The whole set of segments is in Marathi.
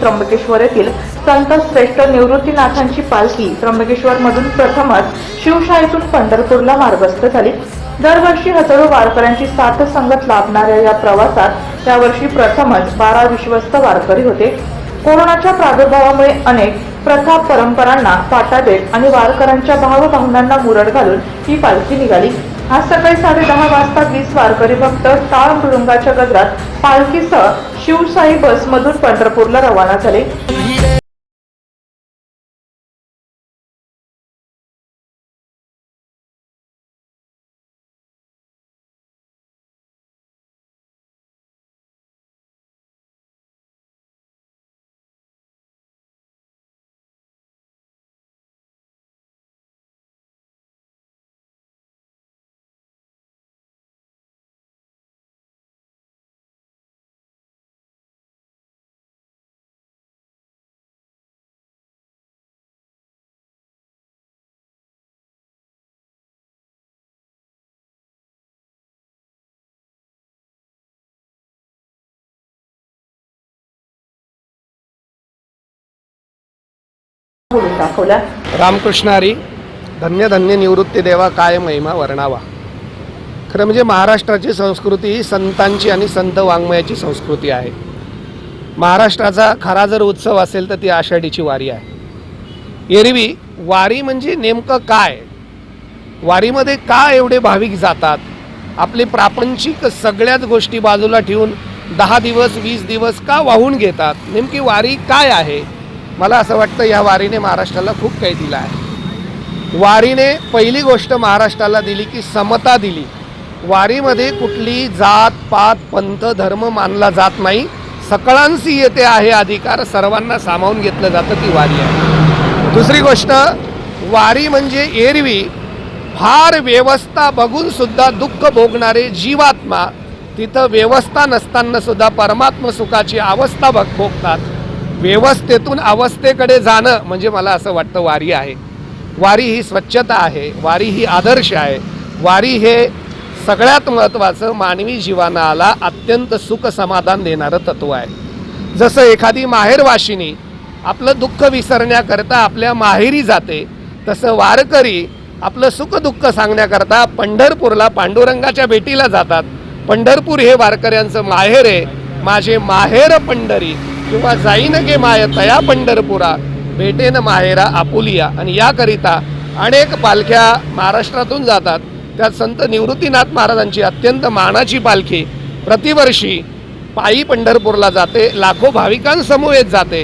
त्र्यंबकेश्वर येथील संत श्रेष्ठ निवृत्तीनाथांची पालखी त्र्यंबकेश्वर मधून प्रथमच शिवशाहीतून पंढरपूरला मार्गस्थ झाली. दरवर्षी हजारो वारकऱ्यांची साथ संगत लाभणाऱ्या या प्रवासात यावर्षी प्रथमच बारा विश्वस्त वारकरी होते. कोरोनाच्या प्रादुर्भावामुळे अनेक प्रथा परंपरांना फाटा देत आणि वारकऱ्यांच्या भावभावनांना मुरड घालून ही पालखी निघाली. आज सकाळी साडे दहा वाजता वीस वारकरी भक्त टाळ मृदुंगाच्या गजरात पालखीसह शिवशाही बसमधून पंढरपूरला रवाना झाले. दाखवला. रामकृष्णारी धन्य धन्य निवृत्ती देवा काय महिमा वर्णावा. खरं म्हणजे महाराष्ट्राची संस्कृती ही संतांची आणि संत वाङ्मयाची संस्कृती आहे. महाराष्ट्राचा खरा जर उत्सव असेल तर ती आषाढीची वारी आहे. एरवी वारी म्हणजे नेमकं काय? वारीमध्ये का एवढे भाविक जातात? आपली प्रापंचिक सगळ्याच गोष्टी बाजूला ठेवून दहा दिवस वीस दिवस का वाहून घेतात? नेमकी वारी काय आहे? मला असं वाटतं या वारीने महाराष्ट्राला खूप काही दिलं आहे. वारीने पहिली गोष्ट महाराष्ट्राला दिली की समता दिली. वारीमध्ये कुठली जात पात पंथ धर्म मानला जात नाही. सकळांशी येते आहे अधिकार सर्वांना सामावून घेतलं जातं ती वारी आहे. दुसरी गोष्ट वारी म्हणजे एरवी. फार व्यवस्था बघूनसुद्धा दुःख भोगणारे जीवात्मा तिथं व्यवस्था नसताना सुद्धा परमात्म सुखाची अवस्था भग भोगतात. व्यवस्थेतून अवस्थेकडे जाणं म्हणजे मला असं वाटतं वारी आहे. वारी ही स्वच्छता आहे वारी ही आदर्श आहे. वारी हे सगळ्यात महत्त्वाचं मानवी जीवनाला अत्यंत सुख समाधान देणारं तत्व आहे. जसं एखादी माहेरवाशिनी आपलं दुःख विसरण्याकरता आपल्या माहेरी जाते तसं वारकरी आपलं सुखदुःख सांगण्याकरता पंढरपूरला पांडुरंगाच्या भेटीला जातात. पंढरपूर हे वारकऱ्यांचं माहेर आहे. माझे माहेर पंढरी. किंवा जाईन गे माय तया पंढरपुरा भेटेन माहेरा आपुलिया. आणि याकरिता अनेक पालख्या महाराष्ट्रातून जातात. त्यात संत निवृत्तीनाथ महाराजांची अत्यंत मानाची पालखी प्रतिवर्षी पायी पंढरपूरला जाते लाखो भाविकांसमवेत जाते.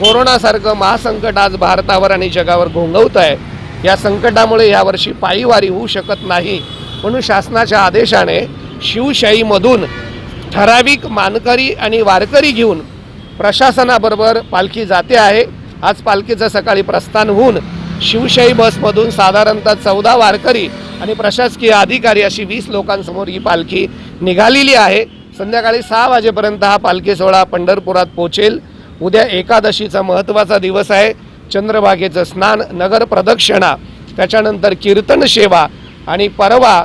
कोरोनासारखं महासंकट आज भारतावर आणि जगावर घोंगवत आहे. या संकटामुळे यावर्षी पायी वारी होऊ शकत नाही. म्हणून शासनाच्या आदेशाने शिवशाहीमधून ठराविक मानकरी आणि वारकरी घेऊन प्रशासनाबरोबर पालखी जाते आहे. आज पालखीचं सकाळी प्रस्थान होऊन शिवशाही बसमधून साधारणतः चौदा वारकरी आणि प्रशासकीय अधिकारी अशी वीस लोकांसमोर ही पालखी निघालेली आहे. संध्याकाळी सहा वाजेपर्यंत हा पालखी सोहळा पंढरपुरात पोचेल. उद्या एकादशीचा महत्त्वाचा दिवस आहे. चंद्रभागेचं स्नान नगर प्रदक्षिणा त्याच्यानंतर कीर्तन सेवा आणि परवा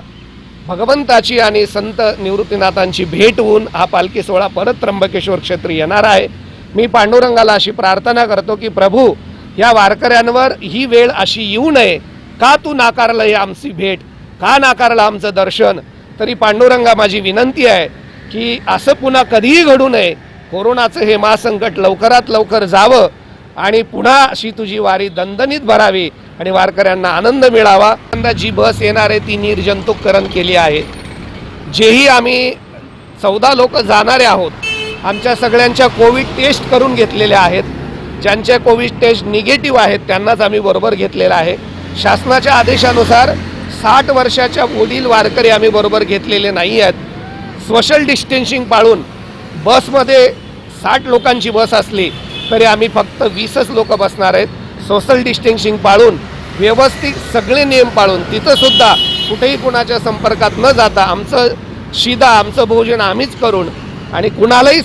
भगवंताची आणि संत निवृत्तीनाथांची भेट होऊन हा पालखी सोहळा परत त्र्यंबकेश्वर क्षेत्री येणार आहे. मी पांडुरंगाला अशी प्रार्थना करतो की प्रभू या वारकऱ्यांवर ही वेळ अशी येऊ नये. का तू नाकारलं ही आमची भेट? का नाकारलं आमचं दर्शन? तरी पांडुरंगा माझी विनंती आहे की असं पुन्हा कधीही घडू नये. कोरोनाचं हे महासंकट लवकरात लवकर जावं. आणि पुन्हा अशी तुझी वारी दणदणीत भरावी आणि वारकऱ्यांना आनंद मिळावा. यंदा जी बस येणार आहे ती निर्जंतुकरण केली आहे. जेही आम्ही चौदा लोक जाणारे आहोत आमच्या सगळ्यांच्या कोविड टेस्ट करून घेतलेल्या आहेत. ज्यांच्या कोविड टेस्ट निगेटिव्ह आहेत त्यांनाच आम्ही बरोबर घेतलेला आहे. शासनाच्या आदेशानुसार साठ वर्षाच्या वडील वारकरी आम्ही बरोबर घेतलेले नाही आहेत. सोशल डिस्टन्सिंग पाळून बसमध्ये साठ लोकांची बस असली तरी आम्ही फक्त वीसच लोक बसणार आहेत. सोशल डिस्टन्सिंग पाळून व्यवस्थित सगळे नियम पाळून तिथंसुद्धा कुठेही कुणाच्या संपर्कात न जाता आमचं शिदा आमचं भोजन आम्हीच करून आणि कुणालाही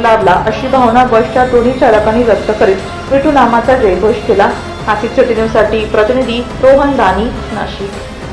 संस लाभला अशी भावना बसच्या दोन्ही चालकांनी व्यक्त करीत विठू नामाचा जयघोष केला. नाशिक सिटी न्यूजसाठी प्रतिनिधी रोहन दानी नाशिक.